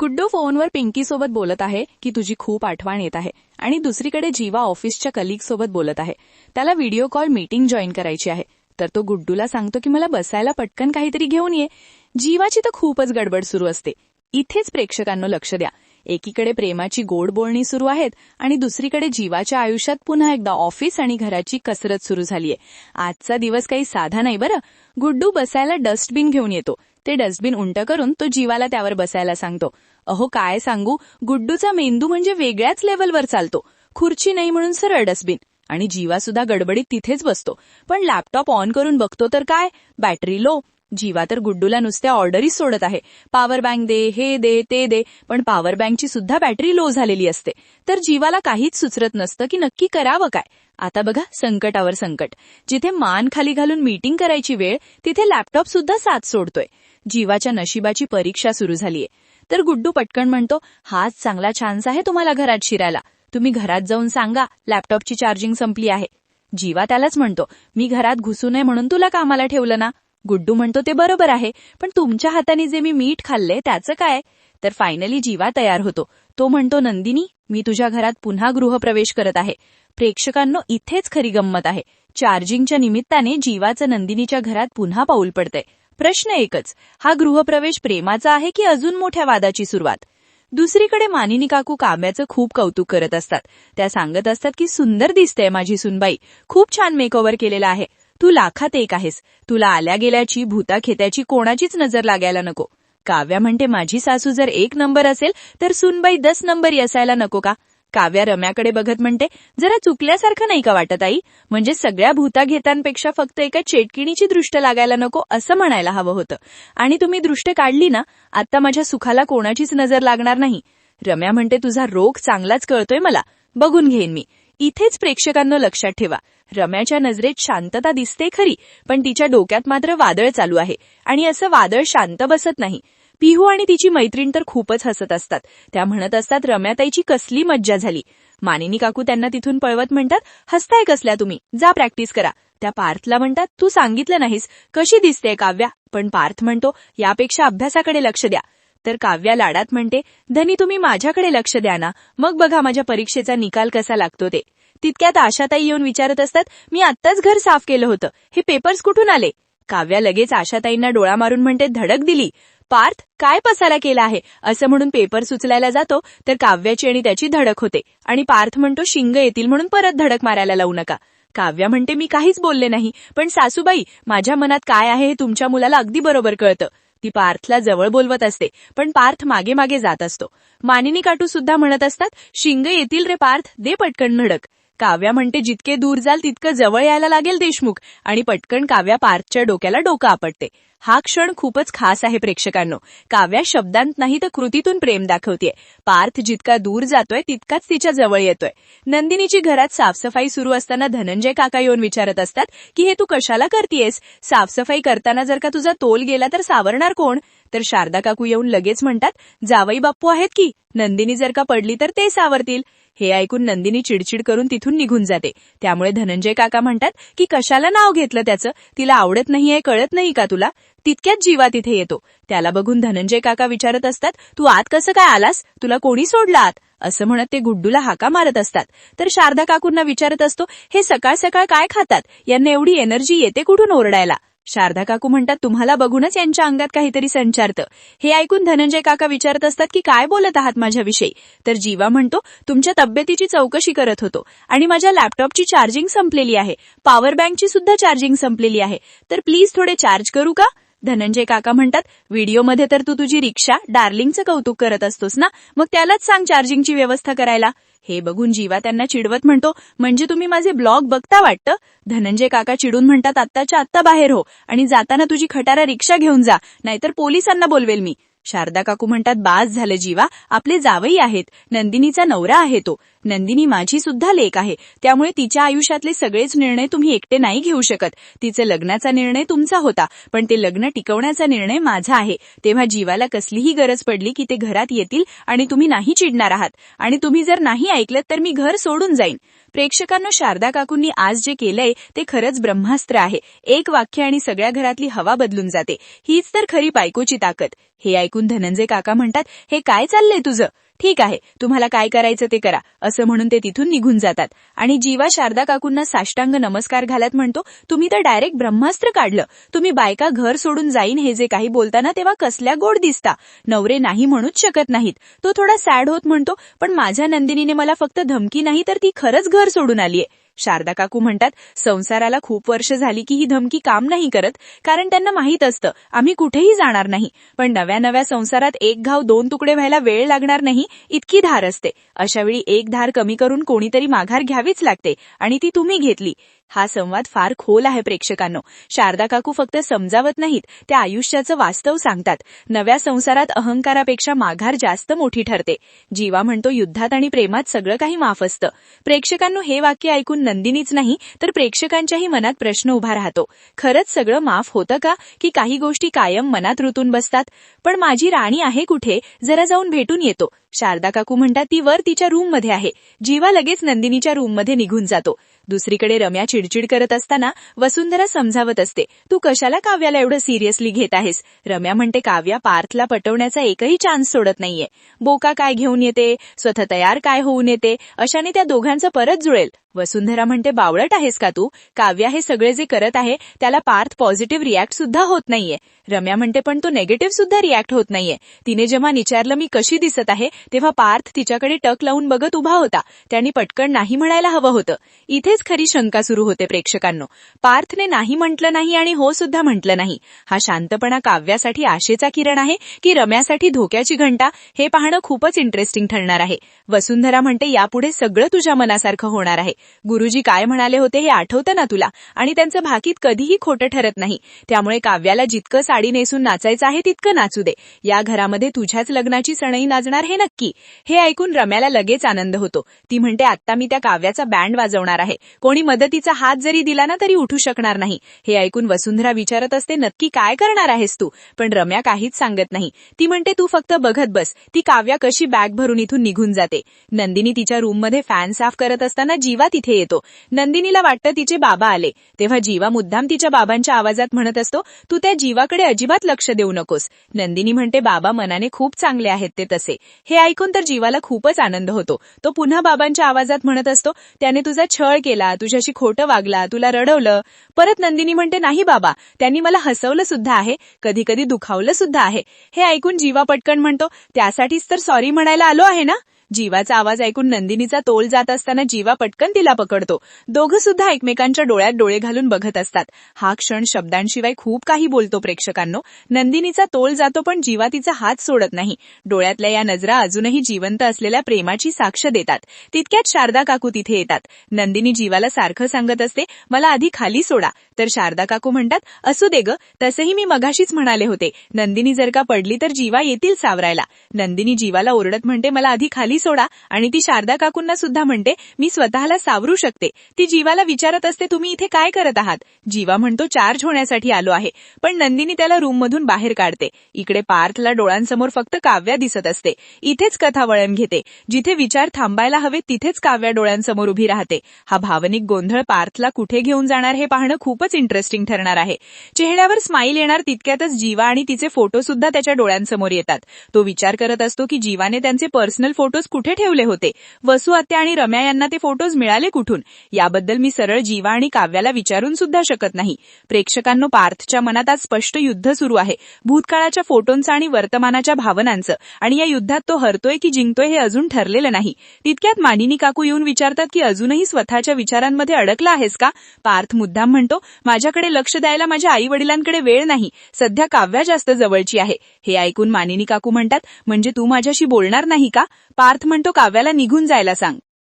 गुड्डू फोनवर पिंकी सोबत बोलत आहे की तुझी खूप आठवण येत आहे आणि दुसरीकडे जीवा ऑफिसच्या कलिग सोबत बोलत आहे. त्याला व्हिडिओ कॉल मीटिंग जॉईन करायची आहे. तर तो गुड्डूला सांगतो की मला बसायला पटकन काहीतरी घेऊन ये. जीवाची तर खूपच गडबड सुरू असते. इथेच प्रेक्षकांना लक्ष द्या. एकीकडे प्रेमाची गोड बोलणी सुरू आहेत आणि दुसरीकडे जीवाच्या आयुष्यात पुन्हा एकदा ऑफिस आणि घराची कसरत सुरू झालीय. आजचा दिवस काही साधा नाही बरं. गुड्डू बसायला डस्टबिन घेऊन येतो. ते डस्टबिन उंट करून तो जीवाला त्यावर बसायला सांगतो. अहो काय सांगू? गुड्डूचा मेंदू म्हणजे वेगळ्याच लेवलवर चालतो. खुर्ची नाही म्हणून सरळ डस्टबिन. आणि जीवा सुद्धा गडबडीत तिथेच बसतो. पण लॅपटॉप ऑन करून बघतो तर काय? Battery low. जीवा तर गुड्डूला नुसत्या ऑर्डरीच सोडत आहे. पॉवर बँक दे हे दे ते दे. पण पॉवर बँकची सुद्धा बॅटरी लो झालेली असते. तर जीवाला काहीच सुचरत नसतं की नक्की करावं काय? आता बघा संकटावर संकट. जिथे मान खाली घालून मीटिंग करायची वेळ तिथे लॅपटॉप सुद्धा साथ सोडतोय. जीवाच्या नशिबाची परीक्षा सुरू झालीय. तर गुड्डू पटकन म्हणतो हाच चांगला चान्स आहे तुम्हाला घरात शिरायला. तुम्ही घरात जाऊन सांगा लॅपटॉपची चार्जिंग संपली आहे. जीवा त्यालाच म्हणतो मी घरात घुसू नये म्हणून तुला कामाला ठेवलं ना. गुड्डू म्हणतो ते बरोबर आहे पण तुमच्या हाताने जे मी मीठ खाल्ले त्याचं काय? तर फायनली जीवा तयार होतो. तो म्हणतो नंदिनी मी तुझ्या घरात पुन्हा गृहप्रवेश करत आहे. प्रेक्षकांनो इथेच खरी गंमत आहे. चार्जिंगच्या निमित्ताने जीवाचं नंदिनीच्या घरात पुन्हा पाऊल पडतंय. प्रश्न एकच हा गृहप्रवेश प्रेमाचा आहे की अजून मोठ्या वादाची सुरुवात? दुसरीकडे मानिनी काकू काव्याचं खूप कौतुक करत असतात. त्या सांगत असतात की सुंदर दिसतेय माझी सुनबाई. खूप छान मेकओव्हर केलेला आहे. तू लाखात एक आहेस. तुला आल्या गेल्याची भूता खेत्याची कोणाचीच नजर लागायला नको. काव्या म्हणते माझी सासू जर एक नंबर असेल तर सुनबाई दस नंबरी असायला नको का? काव्या रम्याकडे बघत म्हणते जरा चुकल्यासारखं नाही का वाटत आई? म्हणजे सगळ्या भूता घेतांपेक्षा फक्त एका चेटकिणीची दृष्ट लागायला नको असं म्हणायला हवं होतं. आणि तुम्ही दृष्ट काढली ना आता माझ्या सुखाला कोणाचीच नजर लागणार नाही. रम्या म्हणते तुझा रोग चांगलाच कळतोय मला. बघून घेईन मी. इथेच प्रेक्षकांना लक्षात ठेवा. रम्याच्या नजरेत शांतता दिसते खरी पण तिच्या डोक्यात मात्र वादळ चालू आहे. आणि असं वादळ शांत बसत नाही. पिहू आणि तिची मैत्रीण तर खूपच हसत असतात. त्या म्हणत असतात रम्याताईची कसली मज्जा झाली. मानिनी काकू त्यांना तिथून पळवत म्हणतात हसताय कसल्या तुम्ही? जा प्रॅक्टिस करा. त्या पार्थला म्हणतात तू सांगितलं नाहीस. कशी दिसते काव्या? पण पार्थ म्हणतो यापेक्षा अभ्यासाकडे लक्ष द्या. तर काव्या लाडात म्हणते धनी तुम्ही माझ्याकडे लक्ष द्या ना. मग बघा माझ्या परीक्षेचा निकाल कसा लागतो ते. तितक्यात आशाताई येऊन विचारत असतात मी आत्ताच घर साफ केलं होतं. हे पेपर्स कुठून आले? काव्या लगेच आशाताईंना डोळा मारून म्हणते धडक दिली. पार्थ काय पसारा केला आहे? असं म्हणून पेपर सुचलायला जातो तर काव्याची आणि त्याची धडक होते. आणि पार्थ म्हणतो शिंग येतील म्हणून परत धडक मारायला लावू नका. काव्या म्हणते मी काहीच बोलले नाही पण सासूबाई माझ्या मनात काय आहे हे तुमच्या मुलाला अगदी बरोबर कळतं. ती पार्थला जवळ बोलवत असते पण पार्थ मागे मागे जात असतो. मानिनी काटू सुद्धा म्हणत असतात शिंग येतील रे पार्थ दे पटकन धडक. काव्या म्हणते जितके दूर जाल तितकं जवळ यायला लागेल देशमुख. आणि पटकन काव्या पार्थच्या डोक्याला डोकं आपटते. हा क्षण खूपच खास आहे प्रेक्षकांनो. काव्या शब्दांत नाही तर कृतीतून प्रेम दाखवतेय. पार्थ जितका दूर जातोय तितकाच तिच्या जवळ येतोय. नंदिनीची घरात साफसफाई सुरू असताना धनंजय काका येऊन विचारत असतात की हे तू कशाला करतेयस? साफसफाई करताना जर का तुझा तोल गेला तर सावरणार कोण? तर शारदा काकू येऊन लगेच म्हणतात जावई बाप्पू आहेत की? नंदिनी जर का पडली तर ते सावरतील. हे ऐकून नंदिनी चिडचिड करून तिथून निघून जाते. त्यामुळे धनंजय काका म्हणतात की कशाला नाव घेतलं त्याचं? तिला आवडत नाहीये कळत नाही का तुला? तितक्याच जीवा तिथे येतो. त्याला बघून धनंजय काका विचारत असतात तू आत कसं काय आलास? तुला कोणी सोडला आत? असं म्हणत ते गुड्डूला हाका मारत असतात. तर शारदा काकूंना विचारत असतो हे सकाळ सकाळ काय खातात? यांना एवढी एनर्जी येते कुठून ओरडायला? शारदा काकू म्हणतात तुम्हाला बघूनच यांच्या अंगात काहीतरी संचारतं. हे ऐकून धनंजय काका विचारत असतात की काय बोलत आहात माझ्याविषयी? तर जीवा म्हणतो तुमच्या तब्येतीची चौकशी करत होतो आणि माझ्या लॅपटॉपची चार्जिंग संपलेली आहे. पॉवर बँकची सुद्धा चार्जिंग संपलेली आहे. तर प्लीज थोडे चार्ज करू का? धनंजय काका म्हणतात व्हिडिओमध्ये तर तू तुझी रिक्षा डार्लिंगचं कौतुक करत असतोस ना? मग त्यालाच सांग चार्जिंगची व्यवस्था करायला. हे बघून जीवा त्यांना चिडवत म्हणतो म्हणजे तुम्ही माझे ब्लॉग बघता वाटतं? धनंजय काका चिडून म्हणतात आत्ताच्या आत्ता बाहेर हो आणि जाताना तुझी खटारा रिक्षा घेऊन जा नाहीतर पोलिसांना बोलवेल मी. शारदा काकू म्हणतात बास झालं जीवा आपले जावई आहेत नंदिनीचा नवरा आहे तो. नंदिनी माझी सुद्धा लेख आहे. त्यामुळे तिच्या आयुष्यातले सगळेच निर्णय तुम्ही एकटे नाही घेऊ शकत. तिचं लग्नाचा निर्णय तुमचा होता पण ते लग्न टिकवण्याचा निर्णय माझा आहे. तेव्हा जीवाला कसलीही गरज पडली की ते घरात येतील आणि तुम्ही नाही चिडणार आहात. आणि तुम्ही जर नाही ऐकलं तर मी घर सोडून जाईन. प्रेक्षकांना शारदा काकूंनी आज जे केलंय ते खरंच ब्रह्मास्त्र आहे. एक वाक्य आणि सगळ्या घरातली हवा बदलून जाते. हीच तर खरी बायकोची ताकद. हे ऐकून धनंजय काका म्हणतात हे काय चाललंय तुझं? ठीक आहे तुम्हाला काय करायचं ते करा. असं म्हणून ते तिथून निघून जातात. आणि जीवा शारदा काकूंना साष्टांग नमस्कार घालत म्हणतो तुम्ही तर डायरेक्ट ब्रह्मास्त्र काढलं. तुम्ही बायका घर सोडून जाईन हे जे काही बोलताना तेव्हा कसल्या गोड दिसता. नवरे नाही म्हणूच शकत नाहीत. तो थोडा सॅड होत म्हणतो पण माझ्या नंदिनीने मला फक्त धमकी नाही तर ती खरंच घर सोडून आलीये. शारदा काकू म्हणतात संसाराला खूप वर्ष झाली की ही धमकी काम नाही करत कारण त्यांना माहीत असतं आम्ही कुठेही जाणार नाही. पण नव्या नव्या संसारात एक घाव दोन तुकडे व्हायला वेळ लागणार नाही इतकी धार असते. अशावेळी एक धार कमी करून कोणीतरी माघार घ्यावीच लागते आणि ती तुम्ही घेतली. हा संवाद फार खोल आहे प्रेक्षकांनो. शारदा काकू फक्त समजावत नाहीत त्या आयुष्याचं वास्तव सांगतात. नव्या संसारात अहंकारापेक्षा माघार जास्त मोठी ठरते. जीवा म्हणतो युद्धात आणि प्रेमात सगळं काही माफ असतं. प्रेक्षकांनो हे वाक्य ऐकून नंदिनीच नाही तर प्रेक्षकांच्याही मनात प्रश्न उभा राहतो. खरंच सगळं माफ होतं का? की काही गोष्टी कायम मनात रुतून बसतात? पण माझी राणी आहे कुठे? जरा जाऊन भेटून येतो. शारदा काकू म्हणतात ती वर तिच्या रूममध्ये आहे. जीवा लगेच नंदिनीच्या रूममध्ये निघून जातो. दुसरीकडे रम्या चिडचिड करत असताना वसुंधरा समजावत असते तू कशाला काव्याला एवढं सिरियसली घेत आहेस रम्या म्हणते काव्या पार्थला पटवण्याचा एकही चान्स सोडत नाहीये. बोका काय घेऊन येते? स्वतः तयार काय होऊन येते? अशाने त्या दोघांचं परत जुळेल वसुंधरा म्हणते बावळट आहेस का तू? काव्या हे सगळे जे करत आहे त्याला पार्थ पॉझिटिव्ह रिॲक्ट सुद्धा होत नाहीये रम्या म्हणते पण तो नेगेटिव्ह सुद्धा रिॲक्ट होत नाहीये. तिने जेव्हा विचारलं मी कशी दिसत आहे? तेव्हा पार्थ तिच्याकडे टक लावून बघत उभा होता. त्यांनी पटकन नाही म्हणायला हवं होतं. इथेच खरी शंका सुरू होते प्रेक्षकांनो. पार्थने नाही म्हटलं नाही आणि हो सुद्धा म्हटलं नाही. हा शांतपणा काव्यासाठी आशेचा किरण आहे की रम्यासाठी धोक्याची घंटा? हे पाहणं खूपच इंटरेस्टिंग ठरणार आहे. वसुंधरा म्हणते यापुढे सगळं तुझ्या मनासारखं होणार आहे. गुरुजी काय म्हणाले होते हे आठवतं ना तुला? आणि त्यांचं भाकीत कधीही खोटं ठरत नाही. त्यामुळे काव्याला जितकं साडी नेसून नाचायचं आहे तितकं नाचू दे. या घरामध्ये तुझ्याच लग्नाची सणई नाचणार हे नक्की हे ऐकून रम्याला लगेच आनंद होतो. ती म्हणते आता मी त्या काव्याचा बँड वाजवणार आहे. कोणी मदतीचा हात जरी दिला ना तरी उठू शकणार नाही. हे ऐकून वसुंधरा विचारत असते नक्की काय करणार आहेस तू? पण रम्या काहीच सांगत नाही. ती म्हणते तू फक्त बघत बस. ती काव्या कशी बॅग भरून इथून निघून जाते. नंदिनी तिच्या रूममध्ये फॅन साफ करत असताना जीवा तिथे येतो. नंदिनीला वाटतं तिचे बाबा आले. तेव्हा जीवा मुद्दाम तिच्या बाबांच्या आवाजात म्हणत असतो तू त्या जीवाकडे अजिबात लक्ष देऊ नकोस. नंदिनी म्हणते बाबा मनाने खूप चांगले आहेत ते तसे. हे ऐकून तर जीवाला खूपच आनंद होतो. तो पुन्हा बाबांच्या आवाजात म्हणत असतो त्याने तुझा छळ केला तुझ्याशी खोटं वागला तुला रडवलं. परत नंदिनी म्हणते नाही बाबा त्यांनी मला हसवलं सुद्धा आहे कधी कधी दुखावलं सुद्धा आहे. हे ऐकून जीवा पटकन म्हणतो त्यासाठीच तर सॉरी म्हणायला आलो आहे ना? जीवाचा आवाज ऐकून नंदिनीचा तोल जात असताना जीवा पटकन तिला पकडतो. दोघं सुद्धा एकमेकांच्या डोळ्यात डोळे घालून बघत असतात. हा क्षण शब्दांशिवाय खूप काही बोलतो प्रेक्षकांनो. नंदिनीचा तोल जातो पण जीवा तिचा हात सोडत नाही. डोळ्यातल्या या नजरा अजूनही जिवंत असलेल्या प्रेमाची साक्ष देतात. तितक्यात शारदा काकू तिथे येतात. नंदिनी जीवाला सारखं सांगत असते मला आधी खाली सोडा. तर शारदा काकू म्हणतात असू दे ग तसंही मी मगाशीच म्हणाले होते. नंदिनी जर का पडली तर जीवा येतील सावरायला. नंदिनी जीवाला ओरडत म्हणते मला आधी खाली सोडा आणि ती शारदा काकूंना सुद्धा म्हणते मी स्वतःला सावरू शकते. ती जीवाला विचारत असते तुम्ही इथे काय करत आहात? जीवा म्हणतो चार्ज होण्यासाठी आलो आहे. पण नंदिनी त्याला रूममधून बाहेर काढते. इकडे पार्थला डोळ्यांसमोर फक्त काव्या दिसत असते. इथेच कथा वळण घेते. जिथे विचार थांबायला हवे तिथेच काव्या डोळ्यांसमोर उभी राहते. हा भावनिक गोंधळ पार्थला कुठे घेऊन जाणार हे पाहणं खूपच इंटरेस्टिंग ठरणार आहे. चेहऱ्यावर स्माईल येणार तितक्यातच जीवा आणि तिचे फोटो सुद्धा त्याच्या डोळ्यांसमोर येतात. तो विचार करत असतो की जीवाने त्यांचे पर्सनल फोटो फोटोज कुठे ठेवले होते? वसु आत्या आणि रम्या यांना ते फोटोज मिळाले कुठून? याबद्दल मी सरळ जीवा आणि काव्याला विचारून सुद्धा शकत नाही. प्रेक्षकांनो पार्थच्या मनात आज स्पष्ट युद्ध सुरू आहे. भूतकाळाच्या फोटोंचं आणि वर्तमानाच्या भावनांचं. आणि या युद्धात तो हरतोय की जिंकतोय हे अजून ठरलेलं नाही. तितक्यात मानिनी काकू येऊन विचारतात की अजूनही स्वतःच्या विचारांमध्ये अडकला आहेस का? पार्थ मुद्दाम म्हणतो माझ्याकडे लक्ष द्यायला माझ्या आई वडिलांकडे वेळ नाही. सध्या काव्या जास्त जवळची आहे. हे ऐकून मानिनी काकू म्हणतात म्हणजे तू माझ्याशी बोलणार नाही का? पार्थ म्हणतो काव्याला निघून जायला सांग.